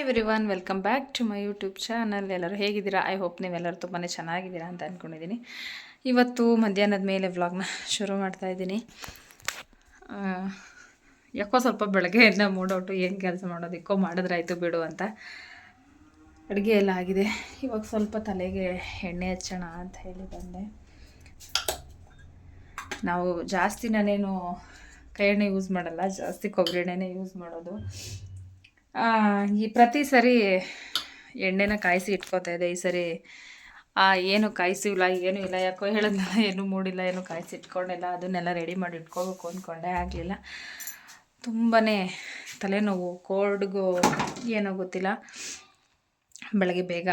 Everyone welcome back to my YouTube channel ಎಲ್ಲರೂ ಹೇಗಿದ್ದೀರಾ? I hope ನೀವೆಲ್ಲರೂ ತುಂಬಾ ಚೆನ್ನಾಗಿದ್ದೀರಾ ಅಂತ ಅಂದ್ಕೊಂಡಿದ್ದೀನಿ ಇವತ್ತು ಮಧ್ಯಾಹ್ನದ ಮೇಲೆ ವ್ಲಾಗ್ನ ಶುರು ಮಾಡ್ತಾ ಇದ್ದೀನಿ. ಯಾಕೋ ಸ್ವಲ್ಪ ಬೆಳಗ್ಗೆ ಎಲ್ಲ ಮೂಡೌಟು ಏನು ಕೆಲಸ ಮಾಡೋದಿಕ್ಕೋ ಮಾಡಿದ್ರಾಯ್ತು ಬಿಡು ಅಂತ ಅಡುಗೆ ಎಲ್ಲ ಆಗಿದೆ. ಇವಾಗ ಸ್ವಲ್ಪ ತಲೆಗೆ ಎಣ್ಣೆ ಹಚ್ಚೋಣ ಅಂತ ಹೇಳಿ ಬಂದೆ. ನಾವು ಜಾಸ್ತಿ ನಾನೇನು ಕೈ ಎಣ್ಣೆ ಯೂಸ್ ಮಾಡಲ್ಲ, ಜಾಸ್ತಿ ಕೊಬ್ಬರಿ ಎಣ್ಣೆನೇ ಯೂಸ್ ಮಾಡೋದು. ಈ ಪ್ರತಿ ಸರಿ ಎಣ್ಣೆನ ಕಾಯಿಸಿ ಇಟ್ಕೋತಾ ಇದೆ ಈ ಸರಿ ಏನು ಕಾಯಿಸಿಲ್ಲ, ಏನೂ ಇಲ್ಲ, ಯಾಕೋ ಹೇಳಿದ್ನಲ್ಲ, ಏನೂ ಮೂಡಿಲ್ಲ, ಏನು ಕಾಯಿಸಿ ಇಟ್ಕೊಂಡಿಲ್ಲ, ಅದನ್ನೆಲ್ಲ ರೆಡಿ ಮಾಡಿ ಇಟ್ಕೋಬೇಕು ಅಂದ್ಕೊಂಡೆ ಆಗಲಿಲ್ಲ. ತುಂಬಾ ತಲೆನೋವು ಕೋಲ್ಡ್ಗೂ ಏನೋ ಗೊತ್ತಿಲ್ಲ. ಬೆಳಗ್ಗೆ ಬೇಗ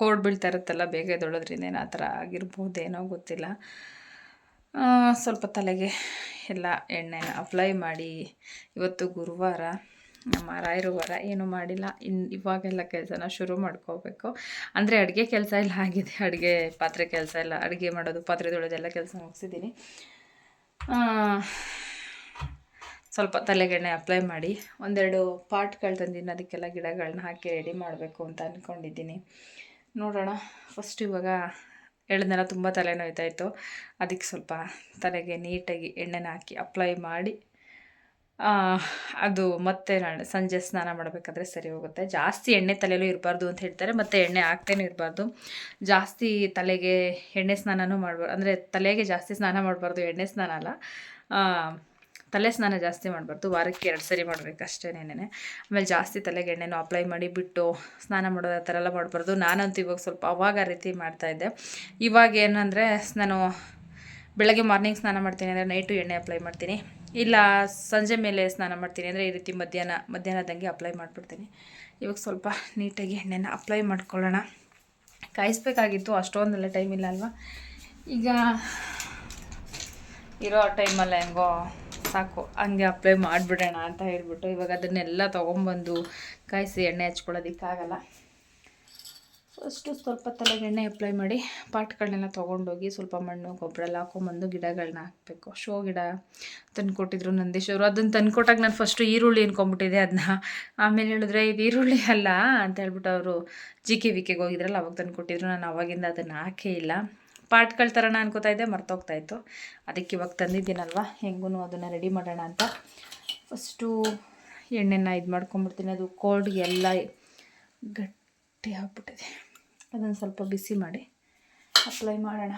ಕೋಲ್ಡ್ ಬೀಳ್ತಾ ಇರುತ್ತಲ್ಲ ಬೇಗ ಎದ್ದೊಳೋದ್ರಿಂದ ಏನೋ ಆ ಥರ ಆಗಿರ್ಬೋದೇನೋ ಗೊತ್ತಿಲ್ಲ. ಸ್ವಲ್ಪ ತಲೆಗೆ ಎಲ್ಲ ಎಣ್ಣೆ ಅಪ್ಲೈ ಮಾಡಿ ಇವತ್ತು ಗುರುವಾರ, ನಮ್ಮ ರಾಯರು ವಾರ ಏನೂ ಮಾಡಿಲ್ಲ. ಇನ್ನು ಇವಾಗೆಲ್ಲ ಕೆಲಸನ ಶುರು ಮಾಡ್ಕೋಬೇಕು. ಅಂದರೆ ಅಡುಗೆ ಕೆಲಸ ಎಲ್ಲ ಆಗಿದೆ. ಅಡುಗೆ ಪಾತ್ರೆ ಕೆಲಸ ಎಲ್ಲ, ಅಡುಗೆ ಮಾಡೋದು ಪಾತ್ರೆ ತೊಳೆದೆಲ್ಲ ಕೆಲಸ ಮುಗಿಸಿದ್ದೀನಿ. ಸ್ವಲ್ಪ ತಲೆಗೆಣ್ಣೆ ಅಪ್ಲೈ ಮಾಡಿ, ಒಂದೆರಡು ಪಾಟ್ಗಳು ತಂದಿದ್ದೀನಿ. ಅದಕ್ಕೆಲ್ಲ ಗಿಡಗಳನ್ನ ಹಾಕಿ ರೆಡಿ ಮಾಡಬೇಕು ಅಂತ ಅಂದ್ಕೊಂಡಿದ್ದೀನಿ ನೋಡೋಣ. ಫಸ್ಟ್ ಇವಾಗ ಎಳ್ದೆಲ್ಲ ತುಂಬ ತಲೆನೋಯ್ತಾ ಇತ್ತು ಅದಕ್ಕೆ ಸ್ವಲ್ಪ ತಲೆಗೆ ನೀಟಾಗಿ ಎಣ್ಣೆನ ಹಾಕಿ ಅಪ್ಲೈ ಮಾಡಿ ಅದು ಮತ್ತೆ ನಾನು ಸಂಜೆ ಸ್ನಾನ ಮಾಡಬೇಕಾದ್ರೆ ಸರಿ ಹೋಗುತ್ತೆ. ಜಾಸ್ತಿ ಎಣ್ಣೆ ತಲೆಯಲ್ಲೂ ಇರಬಾರ್ದು ಅಂತ ಹೇಳ್ತಾರೆ, ಮತ್ತು ಎಣ್ಣೆ ಹಾಕ್ತೇನೆ ಇರಬಾರ್ದು. ಜಾಸ್ತಿ ತಲೆಗೆ ಎಣ್ಣೆ ಸ್ನಾನನೂ ಮಾಡಬಾರ್ದು, ಅಂದರೆ ತಲೆಗೆ ಜಾಸ್ತಿ ಸ್ನಾನ ಮಾಡಬಾರ್ದು, ಎಣ್ಣೆ ಸ್ನಾನ ಅಲ್ಲ. ತಲೆ ಸ್ನಾನ ಜಾಸ್ತಿ ಮಾಡಬಾರ್ದು, ವಾರಕ್ಕೆ ಎರಡು ಸರಿ ಮಾಡಬೇಕು ಅಷ್ಟೇನೇನೆ ಆಮೇಲೆ ಜಾಸ್ತಿ ತಲೆಗೆ ಎಣ್ಣೆನೂ ಅಪ್ಲೈ ಮಾಡಿ ಬಿಟ್ಟು ಸ್ನಾನ ಮಾಡೋದು ಆ ಥರ ಎಲ್ಲ ಮಾಡಬಾರ್ದು. ನಾನಂತೂ ಇವಾಗ ಸ್ವಲ್ಪ ಅವಾಗ ಆ ರೀತಿ ಮಾಡ್ತಾಯಿದ್ದೆ ಇವಾಗ ಏನಂದರೆ ನಾನು ಬೆಳಗ್ಗೆ ಮಾರ್ನಿಂಗ್ ಸ್ನಾನ ಮಾಡ್ತೀನಿ ಅಂದರೆ ನೈಟು ಎಣ್ಣೆ ಅಪ್ಲೈ ಮಾಡ್ತೀನಿ. ಇಲ್ಲ ಸಂಜೆ ಮೇಲೆ ಸ್ನಾನ ಮಾಡ್ತೀನಿ ಅಂದರೆ ಈ ರೀತಿ ಮಧ್ಯಾಹ್ನ, ಮಧ್ಯಾಹ್ನದಂಗೆ ಅಪ್ಲೈ ಮಾಡಿಬಿಡ್ತೀನಿ. ಇವಾಗ ಸ್ವಲ್ಪ ನೀಟಾಗಿ ಎಣ್ಣೆನ ಅಪ್ಲೈ ಮಾಡ್ಕೊಳ್ಳೋಣ. ಕಾಯಿಸ್ಬೇಕಾಗಿತ್ತು, ಅಷ್ಟೊಂದೆಲ್ಲ ಟೈಮ್ ಇಲ್ಲ ಅಲ್ವಾ? ಈಗ ಇರೋ ಟೈಮಲ್ಲ ಹೆಂಗೋ ಸಾಕು, ಹಂಗೆ ಅಪ್ಲೈ ಮಾಡಿಬಿಡೋಣ ಅಂತ ಹೇಳ್ಬಿಟ್ಟು ಇವಾಗ ಅದನ್ನೆಲ್ಲ ತೊಗೊಂಬಂದು ಕಾಯಿಸಿ ಎಣ್ಣೆ ಹಚ್ಕೊಳ್ಳೋದಕ್ಕಾಗಲ್ಲ. ಫಸ್ಟು ಸ್ವಲ್ಪ ತಲೆಗೆ ಎಣ್ಣೆ ಅಪ್ಲೈ ಮಾಡಿ ಪಾಟ್ಗಳನ್ನೆಲ್ಲ ತೊಗೊಂಡೋಗಿ ಸ್ವಲ್ಪ ಮಣ್ಣು, ಗೊಬ್ಬರ ಎಲ್ಲ ಹಾಕೊಂಬಂದು ಗಿಡಗಳನ್ನ ಹಾಕಬೇಕು. ಶೋ ಗಿಡ ತಂದುಕೊಟ್ಟಿದ್ರು ನಂದೇಶ್ವರು. ಅದನ್ನು ತಂದುಕೊಟ್ಟಾಗ ನಾನು ಫಸ್ಟು ಈರುಳ್ಳಿ ಅನ್ಕೊಂಬಿಟ್ಟಿದ್ದೆ ಅದನ್ನ ಆಮೇಲೆ ಹೇಳಿದ್ರೆ, ಇದು ಈರುಳ್ಳಿ ಅಲ್ಲ ಅಂತ ಹೇಳ್ಬಿಟ್ಟು ಅವರು ಜಿ ಕೆ ವಿ ಕೆಗೆ ಹೋಗಿದ್ರಲ್ಲ, ಅವಾಗ ತಂದುಕೊಟ್ಟಿದ್ರು. ನಾನು ಅವಾಗಿಂದ ಅದನ್ನು ಹಾಕೇ ಇಲ್ಲ. ಪಾಟ್ಗಳ ಥರನ ಅನ್ಕೋತಾ ಇದ್ದೆ, ಮರ್ತೋಗ್ತಾ ಇತ್ತು. ಅದಕ್ಕೆ ಇವಾಗ ತಂದಿದ್ದೀನಲ್ವ? ಹೆಂಗೂ ಅದನ್ನು ರೆಡಿ ಮಾಡೋಣ ಅಂತ. ಫಸ್ಟು ಎಣ್ಣೆನ ಇದು ಮಾಡ್ಕೊಂಬಿಡ್ತೀನಿ. ಅದು ಕೋಲ್ಡ್ ಎಲ್ಲ ಗಟ್ಟಿ ಆಗ್ಬಿಟ್ಟಿದೆ. ಅದನ್ನು ಸ್ವಲ್ಪ ಬಿಸಿ ಮಾಡಿ ಅಪ್ಲೈ ಮಾಡೋಣ.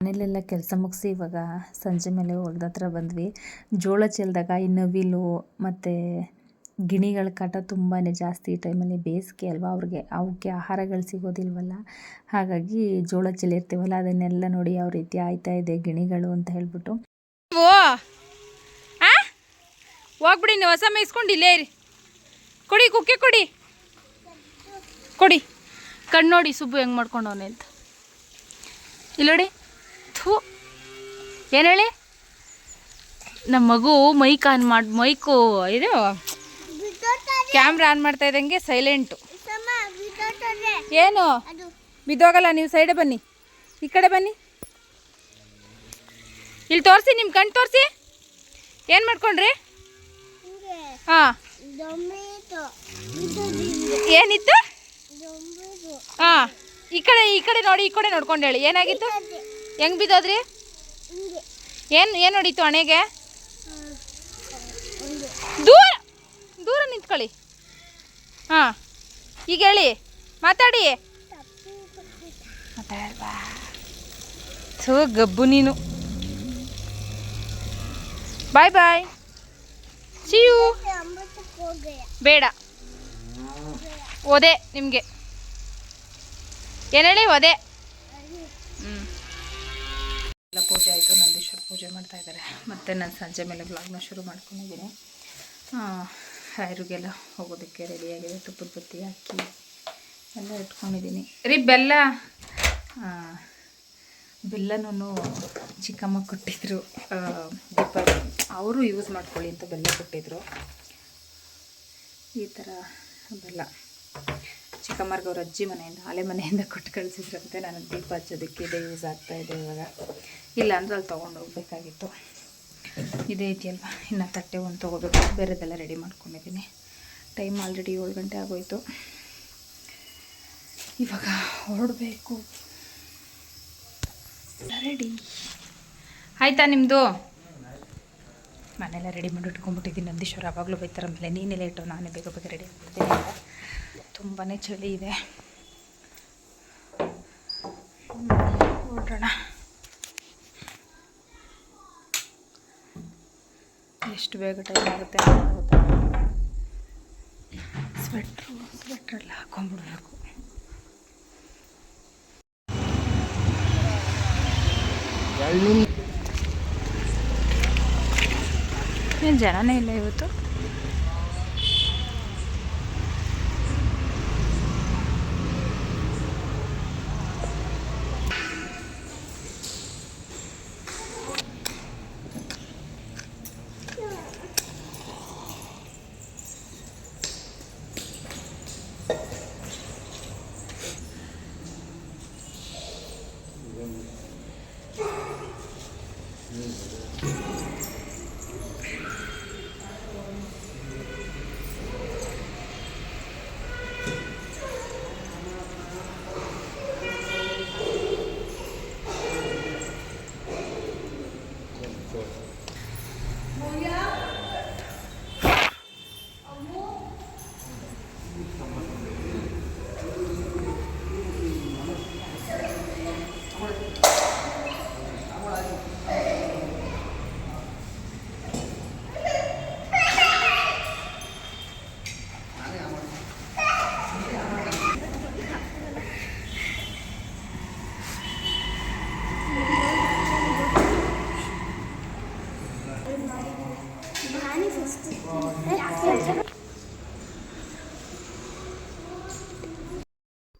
ಮನೇಲೆಲ್ಲ ಕೆಲಸ ಮುಗಿಸಿ ಇವಾಗ ಸಂಜೆ ಮೇಲೆ ಹೊಲ್ದ ಹತ್ರ ಬಂದ್ವಿ. ಜೋಳ ಚೆಲ್ದಾಗ ಈ ನವಿಲು ಮತ್ತು ಗಿಣಿಗಳ ಕಾಟ ತುಂಬಾ ಜಾಸ್ತಿ ಈ ಟೈಮಲ್ಲಿ ಬೇಸಿಗೆ ಅಲ್ವಾ? ಅವ್ರಿಗೆ ಅವಕ್ಕೆ ಆಹಾರಗಳು ಸಿಗೋದಿಲ್ವಲ್ಲ? ಹಾಗಾಗಿ ಜೋಳ ಚೆಲ್ಲಿರ್ತೀವಲ್ಲ, ಅದನ್ನೆಲ್ಲ ನೋಡಿ ಯಾವ ರೀತಿ ಆಯ್ತಾ ಇದೆ ಗಿಣಿಗಳು ಅಂತ ಹೇಳ್ಬಿಟ್ಟು. ಹೋಗ್ಬಿಡಿ, ನೀವು ಹೊಸ ಮೇಯಿಸ್ಕೊಂಡು ಇಲ್ಲೇ ಇರಿ. ಕೊಡಿ, ಕುಕ್ಕೆ ಕೊಡಿ. ಕೊಡಿ. ಕಣ್ಣು ನೋಡಿ ಸುಬ್ಬು ಹೆಂಗೆ ಮಾಡ್ಕೊಂಡವನೆ ಅಂತ. ಇಲ್ಲೋಡಿ ಥೂ. ಏನು ಹೇಳಿ? ನಮ್ಮ ಮಗು ಮೈಕ್ ಆನ್ ಮಾಡಿ, ಮೈಕು, ಇದು ಕ್ಯಾಮ್ರಾ ಆನ್ ಮಾಡ್ತಾ ಇದ್ದಂಗೆ ಸೈಲೆಂಟು ಏನು? ಬಿದ್ದೋಗಲ್ಲ ನೀವು ಸೈಡೆ ಬನ್ನಿ. ಈ ಕಡೆ ಬನ್ನಿ. ಇಲ್ಲಿ ತೋರಿಸಿ ನಿಮ್ಮ ಕಣ್ಣು ತೋರಿಸಿ. ಏನು ಮಾಡ್ಕೊಂಡ್ರಿ? ಹಾಂ. ಏನಿತ್ತು? ಹಾಂ. ಈ ಕಡೆ ಈ ಕಡೆ ನೋಡಿ ಈ ಕಡೆ ನೋಡ್ಕೊಂಡು ಹೇಳಿ. ಏನಾಗಿತ್ತು? ಹೆಂಗೆ ಬಿದ್ದೋದ್ರಿ? ಏನು ಏನು ಹೊಡಿತು ಹಣೆಗೆ ದೂರ ದೂರ ನಿಂತ್ಕೊಳ್ಳಿ. ಹಾಂ. ಈಗ ಹೇಳಿ ಮಾತಾಡಿ. ಸೊ ಗಬ್ಬು ನೀನು. ಬಾಯ್ ಬಾಯ್ ಸಿಯು ಬೇಡ. ಒದೆ ನಿಮಗೆ. ಏನು ಹೇಳಿ ಒದೆ ಹ್ಞೂ ಎಲ್ಲ ಪೂಜೆ ಆಯಿತು ನಂದೀಶ್ವರ ಪೂಜೆ ಮಾಡ್ತಾ ಇದ್ದಾರೆ. ಮತ್ತು ನಾನು ಸಂಜೆ ಮೇಲೆ ಬ್ಲಾಗ್ನ ಶುರು ಮಾಡ್ಕೊಂಡಿದ್ದೀನಿ ರಾಯರಿಗೆಲ್ಲ ಹೋಗೋದಕ್ಕೆ ರೆಡಿಯಾಗಿದೆ. ತುಪ್ಪದ ಬತ್ತಿ ಹಾಕಿ ಎಲ್ಲ ಇಟ್ಕೊಂಡಿದ್ದೀನಿ. ರೀ, ಬೆಲ್ಲ ಬೆಲ್ಲನೂ ಚಿಕ್ಕಮ್ಮ ಕೊಟ್ಟಿದ್ರು. ದೀಪ, ಅವರು ಯೂಸ್ ಮಾಡ್ಕೊಳ್ಳಿ ಅಂತ ಬೆಲ್ಲ ಕೊಟ್ಟಿದ್ರು. ಈ ಥರ ಬೆಲ್ಲ ಚಿಕ್ಕಮ್ಮರ್ಗೆ ಅವ್ರ ಅಜ್ಜಿ ಮನೆಯಿಂದ ಹಳೆ ಮನೆಯಿಂದ ಕೊಟ್ಟು ಕಳಿಸಿದ್ರಂತೆ ನನಗೆ ದೀಪ ಹಚ್ಚೋದಕ್ಕೆ ಇದೆ ಯೂಸ್ ಆಗ್ತಾಯಿದೆ ಇವಾಗ. ಇಲ್ಲ ಅಂದ್ರೆ ಅಲ್ಲಿ ತೊಗೊಂಡು ಹೋಗ್ಬೇಕಾಗಿತ್ತು. ಇದೇ ಇದೆಯಲ್ವ? ಇನ್ನು ತಟ್ಟೆ ಒಂದು ತೊಗೋಬೇಕು. ಬೇರೆದೆಲ್ಲ ರೆಡಿ ಮಾಡ್ಕೊಂಡಿದ್ದೀನಿ. ಟೈಮ್ ಆಲ್ರೆಡಿ ಏಳು ಗಂಟೆ ಆಗೋಯಿತು. ಇವಾಗ ಹೊರಡಬೇಕು. ರೆಡಿ ಆಯ್ತಾ ನಿಮ್ಮದು ಮನೆಯೆಲ್ಲ ರೆಡಿ ಮಾಡಿ ಇಟ್ಕೊಂಡ್ಬಿಟ್ಟಿದ್ದೀನಿ. ನಂದೀಶ್ವರ ಆವಾಗಲೂ ಬೈತಾರ ಮೇಲೆ ನೀನೇ ಲೇಟು ನಾನೇ ಬೇಗ ಬೇಗ ರೆಡಿ ಆಗ್ಬಿಡ್ತೀನಿ ತುಂಬಾ ಚಳಿ ಇದೆ. ಹೊರಡೋಣ ಎಷ್ಟು ಬೇಗ ಟೈಮ್ ಆಗುತ್ತೆ ಅಂತ. ಸ್ವೆಟ್ರು ಸ್ವೆಟ್ರೆಲ್ಲ ಹಾಕೊಂಡ್ಬಿಡ್ಬೇಕು ಏನು ಜನನೇ ಇಲ್ಲ ಇವತ್ತು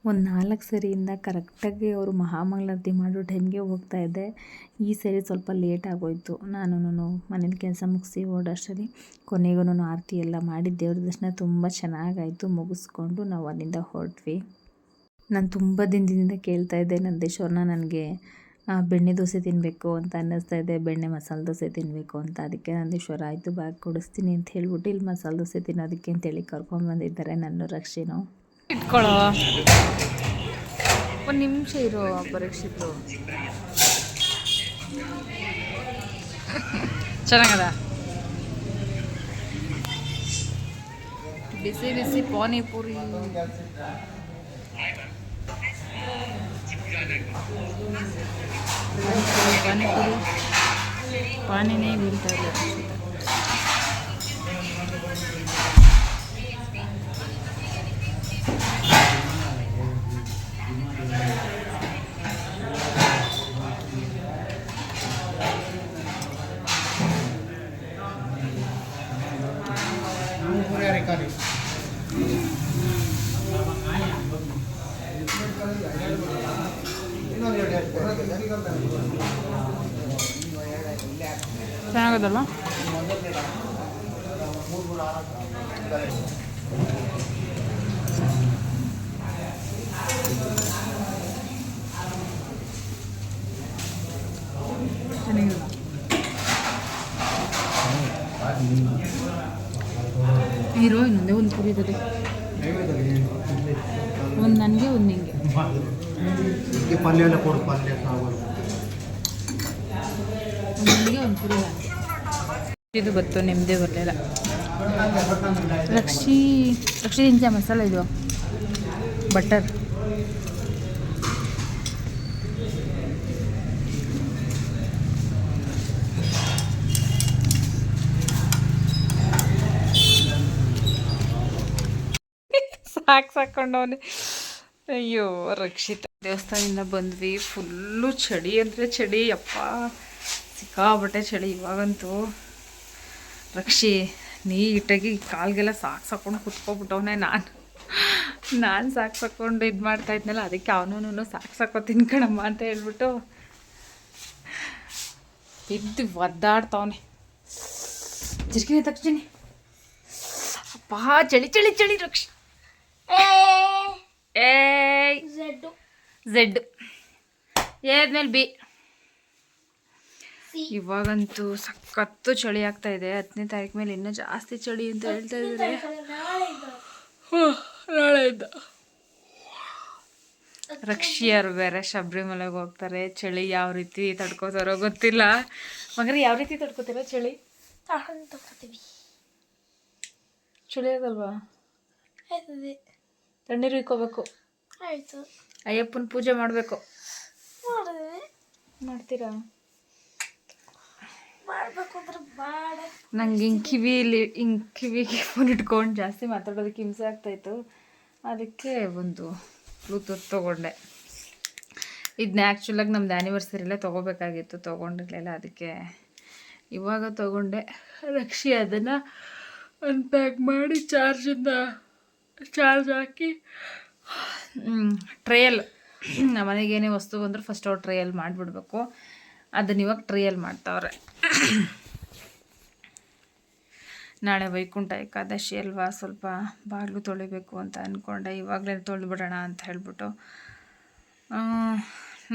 ಒಂದು ನಾಲ್ಕು ಸರಿಯಿಂದ ಕರೆಕ್ಟಾಗಿ ಅವರು ಮಹಾಮಂಗಳಾರತಿ ಮಾಡೋ ಟೈಮ್ಗೆ ಹೋಗ್ತಾ ಇದ್ದೆ. ಈ ಸರಿ ಸ್ವಲ್ಪ ಲೇಟ್ ಆಗೋಯ್ತು. ನಾನು ಮನೇಲಿ ಕೆಲಸ ಮುಗಿಸಿ ಓಡೋಷ್ಟರಲ್ಲಿ ಕೊನೆಗೂ ಆರತಿ ಎಲ್ಲ ಮಾಡಿ ದೇವ್ರ ದರ್ಶನ ತುಂಬ ಚೆನ್ನಾಗಾಯಿತು, ಮುಗಿಸ್ಕೊಂಡು ನಾವು ಅಲ್ಲಿಂದ ಹೊರಟ್ವಿ. ನಾನು ತುಂಬ ದಿನದಿಂದ ಕೇಳ್ತಾ ಇದ್ದೆ, ನಂದೇಶ್ವರನ ನನಗೆ ಬೆಣ್ಣೆ ದೋಸೆ ತಿನ್ನಬೇಕು ಅಂತ ಅನ್ನಿಸ್ತಾ ಇದೆ. ಬೆಣ್ಣೆ ಮಸಾಲೆ ದೋಸೆ ತಿನ್ನಬೇಕು ಅಂತ. ಅದಕ್ಕೆ ನಂದೇಶ್ವರ, ಆಯಿತು ಬಾಗಿ ಕೊಡಿಸ್ತೀನಿ ಅಂತ ಹೇಳ್ಬಿಟ್ಟು ಇಲ್ಲಿ ಮಸಾಲೆ ದೋಸೆ ತಿನ್ನೋದಕ್ಕೆ ಅಂತೇಳಿ ಕರ್ಕೊಂಡ್ಬಂದಿದ್ದಾರೆ ನನ್ನ ರಕ್ಷಿನು ಇಟ್ಕೊಳ್ಳೋ. ಒಂದು ನಿಮಿಷ ಇರೋ ಪರೀಕ್ಷಿತು ಚೆನ್ನಾಗದ? ಬಿಸಿ ಬಿಸಿ ಪಾನಿಪುರಿ ಪಾನಿಪುರಿ. ಪಾನಿನೇ ಬೀಳ್ತಾ ಇಲ್ಲ. ಚೆನ್ನಾಗದಲ್ವಾ ಚೆನ್ನಾಗಿಲ್ಲ. ಇರೋ, ಇನ್ನೊಂದೇ ಒಂದು ಪುರಿ ಇದ್ದದೆ ಒಂದು ನನಗೆ, ಒಂದು ನಿಂಗೆ. ಪಲ್ಯ ಎಲ್ಲ ಕೊಡು, ಪಲ್ಯ ಸಾಂಬಾರು ಒಂದು ನನಗೆ ಒಂದು ಪುರಿ ನನಗೆ ಇದು ಗೊತ್ತು, ನಿಮ್ಮದೇ ಬರಲಿಲ್ಲ ಲಕ್ಷಿ ಲಕ್ಷಿ ಇಂಚ ಮಸಾಲೆ ಇದು. ಬಟರ್. ಸಾಕು ಸಾಕೊಂಡವನೆ. ಅಯ್ಯೋ, ರಕ್ಷಿತ ದೇವಸ್ಥಾನದಿಂದ ಬಂದ್ವಿ. ಫುಲ್ಲು ಚಳಿ ಅಂದರೆ ಚಳಿ. ಅಪ್ಪ ಸಿಕ್ಕಾಬಟ್ಟೆ ಚಳಿ ಇವಾಗಂತೂ. ರಕ್ಷಿ ನೀಟಾಗಿ ಕಾಲ್ಗೆಲ್ಲ ಸಾಕು ಸಾಕೊಂಡು ಕುತ್ಕೊಬಿಟ್ಟವನೇ ನಾನು. ನಾನು ಸಾಕು ಸಾಕೊಂಡು ಇದು ಮಾಡ್ತಾ ಇದ್ನಲ್ಲ ಅದಕ್ಕೆ ಅವನು ಸಾಕು ಸಾಕೋ ತಿನ್ಕಣಮ್ಮ ಅಂತ ಹೇಳ್ಬಿಟ್ಟು ಇದ್ದು ಒದ್ದಾಡ್ತಾವನೆ. ಜಿರ್ಗಿನ ತಕ್ಷಣ. ಅಪ್ಪ ಚಳಿ ಚಳಿ ಚಳಿ ರಕ್ಷಿ. ಏಯ್. ಝೆಡ್ ಏದ್ಮೇಲೆ ಬಿ. ಇವಾಗಂತೂ ಸಖತ್ತು ಚಳಿ ಆಗ್ತಾ ಇದೆ. ಹತ್ತನೇ ತಾರೀಕು ಮೇಲೆ ಇನ್ನೂ ಜಾಸ್ತಿ ಚಳಿ ಅಂತ ಹೇಳ್ತಾ ಇದ್ದಾರೆ. ನಾಳೆಯಿಂದ ರಕ್ಷಿಯರು ಬೇರೆ ಶಬರಿಮಲೆಗೆ ಹೋಗ್ತಾರೆ. ಚಳಿ ಯಾವ ರೀತಿ ತಡ್ಕೋತಾರೋ ಗೊತ್ತಿಲ್ಲ. ಮಗನ ಯಾವ ರೀತಿ ತಡ್ಕೋತೀರ ಚಳಿ? ಚಳಿ ಆಗಲ್ವಾ? ಆಯ್ತದೆ. ತಣ್ಣೀರು ಇಕ್ಕೋಬೇಕು. ಆಯಿತು. ಅಯ್ಯಪ್ಪನ ಪೂಜೆ ಮಾಡಬೇಕು. ಮಾಡ್ತೀರಾ? ನಂಗೆ ಹಿಂಗೆ ಕಿವಿಲಿ, ಹಿಂಗೆ ಕಿವಿಗೆ ಫೋನ್ ಇಟ್ಕೊಂಡು ಜಾಸ್ತಿ ಮಾತಾಡೋದಕ್ಕೆ ಹಿಂಸೆ ಆಗ್ತಾಯಿತ್ತು. ಅದಕ್ಕೆ ಒಂದು ಬ್ಲೂತೂತ್ ತೊಗೊಂಡೆ. ಇದನ್ನ ಆ್ಯಕ್ಚುಲಾಗಿ ನಮ್ದು ಆ್ಯನಿವರ್ಸರಿಲೇ ತೊಗೋಬೇಕಾಗಿತ್ತು, ತೊಗೊಂಡಿರಲಿಲ್ಲ. ಅದಕ್ಕೆ ಇವಾಗ ತೊಗೊಂಡೆ. ರಕ್ಷಿ ಅದನ್ನು ಅನ್ಪ್ಯಾಕ್ ಮಾಡಿ ಚಾರ್ಜಿಂದ ಚಾರ್ಜ್ ಹಾಕಿ ಟ್ರಯಲ್ ಮನೆಗೆ ಏನೇ ವಸ್ತು ಬಂದರೂ ಫಸ್ಟ್ ಅವ್ರು ಟ್ರಯಲ್ ಮಾಡಿಬಿಡ್ಬೇಕು. ಅದನ್ನ ಇವಾಗ ಟ್ರಿಯಲ್ ಮಾಡ್ತಾವ್ರೆ. ನಾಳೆ ವೈಕುಂಠ ಏಕಾದಶಿ ಅಲ್ವಾ, ಸ್ವಲ್ಪ ಬಾಗಿಲು ತೊಳಿಬೇಕು ಅಂತ ಅಂದ್ಕೊಂಡೆ ಇವಾಗಲೇ ತೊಳೆದ್ಬಿಡೋಣ ಅಂತ ಹೇಳ್ಬಿಟ್ಟು.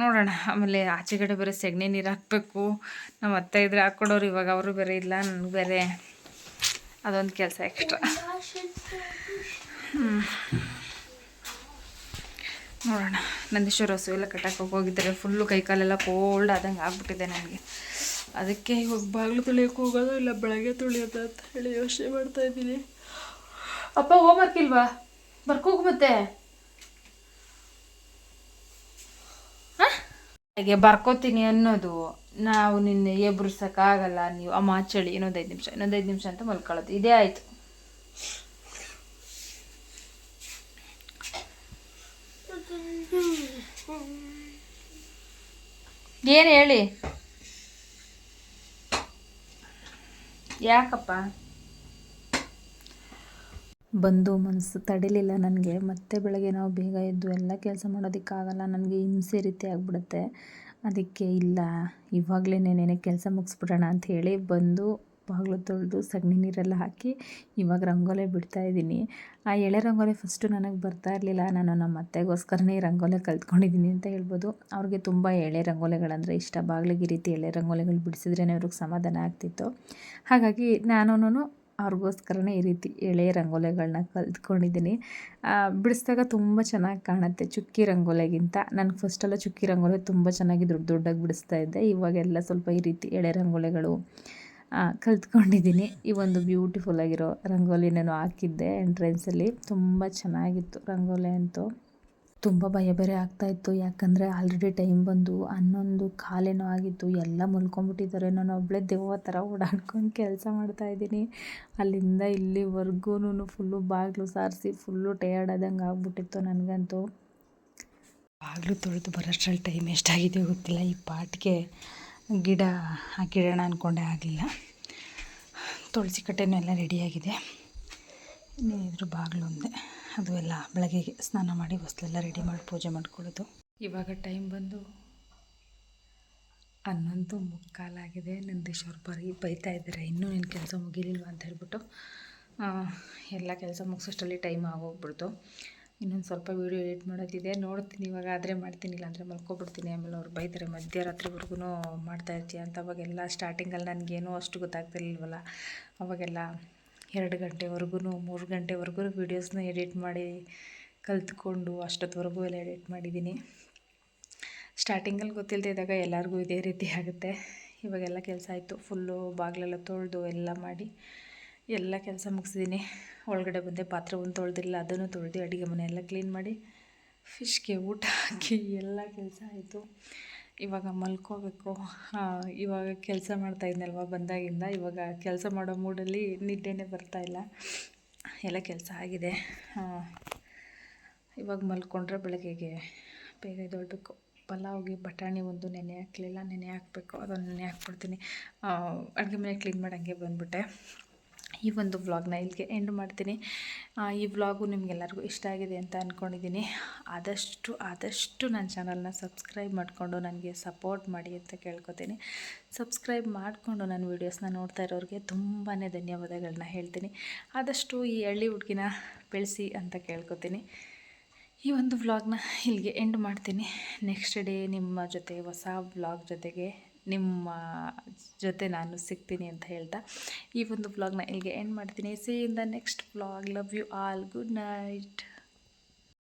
ನೋಡೋಣ. ಆಮೇಲೆ ಆಚೆಗಡೆ ಬೇರೆ ಸೆಗಣಿ ನೀರು ಹಾಕಬೇಕು. ನಮ್ಮ ಅತ್ತೆ ಇದ್ರೆ ಹಾಕ್ಕೊಡೋರು, ಇವಾಗ ಅವರು ಬೇರೆ ಇಲ್ಲ ನನಗೆ ಬೇರೆ. ಅದೊಂದು ಕೆಲಸ ಎಕ್ಸ್ಟ್ರಾ ನೋಡೋಣ. ನಂದೀಶ್ವರ ಹಸು ಎಲ್ಲ ಕಟ್ಟಕ್ಕೆ ಹೋಗಿದ್ದಾರೆ. ಫುಲ್ಲು ಕೈಕಾಲೆಲ್ಲ ಕೋಲ್ಡ್ ಆದಂಗೆ ಆಗ್ಬಿಟ್ಟಿದೆ ನನಗೆ. ಅದಕ್ಕೆ ಇವಾಗ ಬಾಗಿಲು ತೊಳಿಯೋಕೆ ಹೋಗೋದು ಇಲ್ಲ, ಬೆಳಗ್ಗೆ ತುಳಿಯೋದು ಅಂತ ಹೇಳಿ ಯೋಚನೆ ಮಾಡ್ತಾ ಇದ್ದೀನಿ. ಅಪ್ಪ ಹೋಮ್ವರ್ಕ್ ಇಲ್ವಾ? ಬರ್ಕೋಗು ಮತ್ತೆ. ಹಾಗೆ ಬರ್ಕೋತೀನಿ ಅನ್ನೋದು. ನಾವು ನಿನ್ನೆ ಎಬ್ರಿಸೋಕ್ಕಾಗಲ್ಲ, ನೀವು ಅಮ್ಮ ಚಳಿ ಇನ್ನೊಂದು ಐದು ನಿಮಿಷ, ಇನ್ನೊಂದು ಐದು ನಿಮಿಷ ಅಂತ ಮಲ್ಕೊಳ್ಳೋದು ಇದೇ ಆಯಿತು. ಏನು ಹೇಳಿ? ಯಾಕಪ್ಪ? ಬಂದು ಮನಸ್ಸು ತಡಿಲಿಲ್ಲ ನನಗೆ. ಮತ್ತೆ ಬೆಳಗ್ಗೆ ನಾವು ಬೇಗ ಎದ್ದು ಎಲ್ಲ ಕೆಲಸ ಮಾಡೋದಕ್ಕಾಗಲ್ಲ. ನನಗೆ ಹಿಂಸೆ ರೀತಿ ಆಗಿಬಿಡುತ್ತೆ. ಅದಕ್ಕೆ ಇಲ್ಲ ಇವಾಗಲೇ ನೆನೆ ಕೆಲಸ ಮುಗಿಸ್ಬಿಡೋಣ ಅಂತ ಹೇಳಿ ಬಂದು ಬಾಗಿಲು ತೊಳೆದು ಸಗಣಿ ನೀರೆಲ್ಲ ಹಾಕಿ ಇವಾಗ ರಂಗೋಲೆ ಬಿಡ್ತಾ ಇದ್ದೀನಿ. ಆ ಎಳೆ ರಂಗೋಲಿ ಫಸ್ಟು ನನಗೆ ಬರ್ತಾ ಇರಲಿಲ್ಲ. ನಾನು ನಮ್ಮ ಅತ್ತೆಗೋಸ್ಕರನೇ ರಂಗೋಲೆ ಕಲ್ತ್ಕೊಂಡಿದ್ದೀನಿ ಅಂತ ಹೇಳ್ಬೋದು. ಅವ್ರಿಗೆ ತುಂಬ ಎಳೆ ರಂಗೋಲೆಗಳಂದರೆ ಇಷ್ಟ. ಬಾಗಿಲಿಗೆ ಈ ರೀತಿ ಎಳೆ ರಂಗೋಲಿಗಳು ಬಿಡಿಸಿದ್ರೇ ಅವ್ರಿಗೆ ಸಮಾಧಾನ ಆಗ್ತಿತ್ತು. ಹಾಗಾಗಿ ನಾನು ಅವ್ರಿಗೋಸ್ಕರನೇ ಈ ರೀತಿ ಎಳೆ ರಂಗೋಲೆಗಳನ್ನ ಕಲ್ತ್ಕೊಂಡಿದ್ದೀನಿ. ಬಿಡಿಸಿದಾಗ ತುಂಬ ಚೆನ್ನಾಗಿ ಕಾಣುತ್ತೆ ಚುಕ್ಕಿ ರಂಗೋಲೆಗಿಂತ. ನಾನು ಫಸ್ಟೆಲ್ಲ ಚುಕ್ಕಿ ರಂಗೋಲೆ ತುಂಬ ಚೆನ್ನಾಗಿ ದೊಡ್ಡ ದೊಡ್ಡಾಗಿ ಬಿಡಿಸ್ತಾ ಇದ್ದೆ. ಇವಾಗೆಲ್ಲ ಸ್ವಲ್ಪ ಈ ರೀತಿ ಎಳೆ ರಂಗೋಲಿಗಳು ಕಲ್ತ್ಕೊಂಡಿದ್ದೀನಿ. ಈ ಒಂದು ಬ್ಯೂಟಿಫುಲ್ ಆಗಿರೋ ರಂಗೋಲಿ ನಾನು ಹಾಕಿದ್ದೆ ಎಂಟ್ರೆನ್ಸಲ್ಲಿ ತುಂಬ ಚೆನ್ನಾಗಿತ್ತು ರಂಗೋಲಿ ಅಂತೂ. ತುಂಬ ಭಯ ಬೇರೆ ಆಗ್ತಾಯಿತ್ತು ಯಾಕಂದರೆ ಆಲ್ರೆಡಿ ಟೈಮ್ ಬಂದು ಹನ್ನೊಂದು ಕಾಲೇನೋ ಆಗಿತ್ತು. ಎಲ್ಲ ಮುಲ್ಕೊಂಡ್ಬಿಟ್ಟಿದ್ದಾರೆ. ನಾನು ಒಬ್ಬಳೇ ದೆವ್ವ ಥರ ಓಡಾಡ್ಕೊಂಡು ಕೆಲಸ ಮಾಡ್ತಾಯಿದ್ದೀನಿ ಅಲ್ಲಿಂದ ಇಲ್ಲಿವರೆಗೂ ಫುಲ್ಲು ಬಾಗಿಲು ಸಾರಿಸಿ ಫುಲ್ಲು ಟಯರ್ಡ್ ಆದಂಗೆ ಆಗ್ಬಿಟ್ಟಿತ್ತು ನನಗಂತೂ. ಬಾಗಿಲು ತೊಳೆದು ಬರೋಷ್ಟ್ರಲ್ಲಿ ಟೈಮ್ ಎಷ್ಟಾಗಿದೆ ಗೊತ್ತಿಲ್ಲ. ಈ ಪಾಟ್ಗೆ ಗಿಡ ಹಾಕಿಡೋಣ ಅಂದ್ಕೊಂಡೆ ಆಗಲಿಲ್ಲ. ತುಳಸಿ ಕಟ್ಟೆನೂ ಎಲ್ಲ ರೆಡಿಯಾಗಿದೆ ಇನ್ನೇನಿದ್ರು ಬಾಗಿಲು ಒಂದೇ. ಅದು ಎಲ್ಲ ಬೆಳಗ್ಗೆಗೆ ಸ್ನಾನ ಮಾಡಿ ಹೊಸ್ಲೆಲ್ಲ ರೆಡಿ ಮಾಡಿ ಪೂಜೆ ಮಾಡ್ಕೊಳ್ಳೋದು. ಇವಾಗ ಟೈಮ್ ಬಂದು ಹನ್ನೊಂದು ಮುಕ್ಕಾಲಾಗಿದೆ. ನಂದೀಶ್ವರ್ ಬರೀ ಬೈತಾ ಇದ್ದಾರೆ. ಇನ್ನೂ ನಿನ್ನ ಕೆಲಸ ಮುಗಿಲಿಲ್ವಾ ಅಂತ ಹೇಳ್ಬಿಟ್ಟು ಎಲ್ಲ ಕೆಲಸ ಮುಗಿಸೋಷ್ಟರಲ್ಲಿ ಟೈಮ್ ಆಗೋಗ್ಬಿಡ್ತು. ಇನ್ನೊಂದು ಸ್ವಲ್ಪ ವೀಡಿಯೋ ಎಡಿಟ್ ಮಾಡೋದಿದೆ, ನೋಡ್ತೀನಿ ಇವಾಗ, ಆದರೆ ಮಾಡ್ತೀನಿ ಇಲ್ಲಾಂದರೆ ಮಲ್ಕೊಬಿಡ್ತೀನಿ. ಆಮೇಲೆ ಅವ್ರು ಬೈತಾರೆ ಮಧ್ಯರಾತ್ರಿವರೆಗೂ ಮಾಡ್ತಾ ಇರ್ತೀಯ ಅಂತ. ಅವಾಗೆಲ್ಲ ಸ್ಟಾರ್ಟಿಂಗಲ್ಲಿ ನನಗೇನೂ ಅಷ್ಟು ಗೊತ್ತಾಗ್ತಿರ್ಲಿಲ್ವಲ್ಲ. ಅವಾಗೆಲ್ಲ ಎರಡು ಗಂಟೆವರೆಗೂ ಮೂರು ಗಂಟೆವರೆಗೂ ವೀಡಿಯೋಸ್ನ ಎಡಿಟ್ ಮಾಡಿ ಕಲ್ತ್ಕೊಂಡು ಅಷ್ಟೊತ್ತವರೆಗೂ ಎಲ್ಲ ಎಡಿಟ್ ಮಾಡಿದ್ದೀನಿ ಸ್ಟಾರ್ಟಿಂಗಲ್ಲಿ ಗೊತ್ತಿಲ್ಲದೆ ಇದ್ದಾಗ ಎಲ್ಲರಿಗೂ ಇದೇ ರೀತಿ ಆಗುತ್ತೆ. ಇವಾಗೆಲ್ಲ ಕೆಲಸ ಆಯಿತು ಫುಲ್ಲು ಬಾಗಿಲೆಲ್ಲ ತೊಳೆದು ಎಲ್ಲ ಮಾಡಿ ಎಲ್ಲ ಕೆಲಸ ಮುಗಿಸಿದ್ದೀನಿ ಒಳಗಡೆ ಬಂದೆ ಪಾತ್ರೆ ಒಂದು ತೊಳೆದಿಲ್ಲ ಅದನ್ನು ತೊಳೆದು ಅಡುಗೆ ಮನೆ ಎಲ್ಲ ಕ್ಲೀನ್ ಮಾಡಿ, ಫಿಶ್ಗೆ ಊಟ ಹಾಕಿ ಎಲ್ಲ ಕೆಲಸ ಆಯಿತು. ಇವಾಗ ಮಲ್ಕೋಬೇಕು. ಇವಾಗ ಕೆಲಸ ಮಾಡ್ತಾ ಇದ್ನಲ್ವ ಬಂದಾಗಿಂದ, ಇವಾಗ ಕೆಲಸ ಮಾಡೋ ಮೂಡಲ್ಲಿ ನಿದ್ದೆನೇ ಬರ್ತಾ ಇಲ್ಲ. ಎಲ್ಲ ಕೆಲಸ ಆಗಿದೆ. ಇವಾಗ ಮಲ್ಕೊಂಡ್ರೆ ಬೆಳಗ್ಗೆಗೆ ಬೇಗ ಎದ್ದೇಳಬೇಕು. ಪಲಾವ್ಗೆ ಬಟಾಣಿ ಒಂದು ನೆನೆ ಹಾಕಲಿಲ್ಲ, ನೆನೆ ಹಾಕಬೇಕು. ಅದನ್ನು ನೆನೆ ಹಾಕ್ಬಿಡ್ತೀನಿ. ಅಡುಗೆ ಮನೆ ಕ್ಲೀನ್ ಮಾಡೋಂಗೆ ಬಂದುಬಿಟ್ಟೆ. ಈ ಒಂದು ವ್ಲಾಗ್ನ ಇಲ್ಲಿಗೆ ಎಂಡ್ ಮಾಡ್ತೀನಿ. ಈ ವ್ಲಾಗು ನಿಮಗೆಲ್ಲರಿಗೂ ಇಷ್ಟ ಆಗಿದೆ ಅಂತ ಅಂದ್ಕೊಂಡಿದ್ದೀನಿ ಆದಷ್ಟು ಆದಷ್ಟು ನನ್ನ ಚಾನಲ್ನ ಸಬ್ಸ್ಕ್ರೈಬ್ ಮಾಡಿಕೊಂಡು ನನಗೆ ಸಪೋರ್ಟ್ ಮಾಡಿ ಅಂತ ಕೇಳ್ಕೊತೀನಿ. ಸಬ್ಸ್ಕ್ರೈಬ್ ಮಾಡಿಕೊಂಡು ನನ್ನ ವೀಡಿಯೋಸ್ನ ನೋಡ್ತಾ ಇರೋರಿಗೆ ತುಂಬಾ ಧನ್ಯವಾದಗಳನ್ನ ಹೇಳ್ತೀನಿ. ಆದಷ್ಟು ಈ ಹಳ್ಳಿ ಹುಡುಗಿನ ಬೆಳೆಸಿ ಅಂತ ಕೇಳ್ಕೊತೀನಿ. ಈ ಒಂದು ವ್ಲಾಗ್ನ ಇಲ್ಲಿಗೆ ಎಂಡ್ ಮಾಡ್ತೀನಿ. ನೆಕ್ಸ್ಟ್ ಡೇ ನಿಮ್ಮ ಜೊತೆ ಹೊಸ ವ್ಲಾಗ್ ಜೊತೆಗೆ ನಿಮ್ಮ ಜೊತೆ ನಾನು ಸಿಗ್ತೀನಿ ಅಂತ ಹೇಳ್ತಾ ಈ ಒಂದು ವ್ಲಾಗ್ನ ಇಲ್ಲಿಗೆ ಎಂಡ್ ಮಾಡ್ತೀನಿ. See in the next blog love you all good night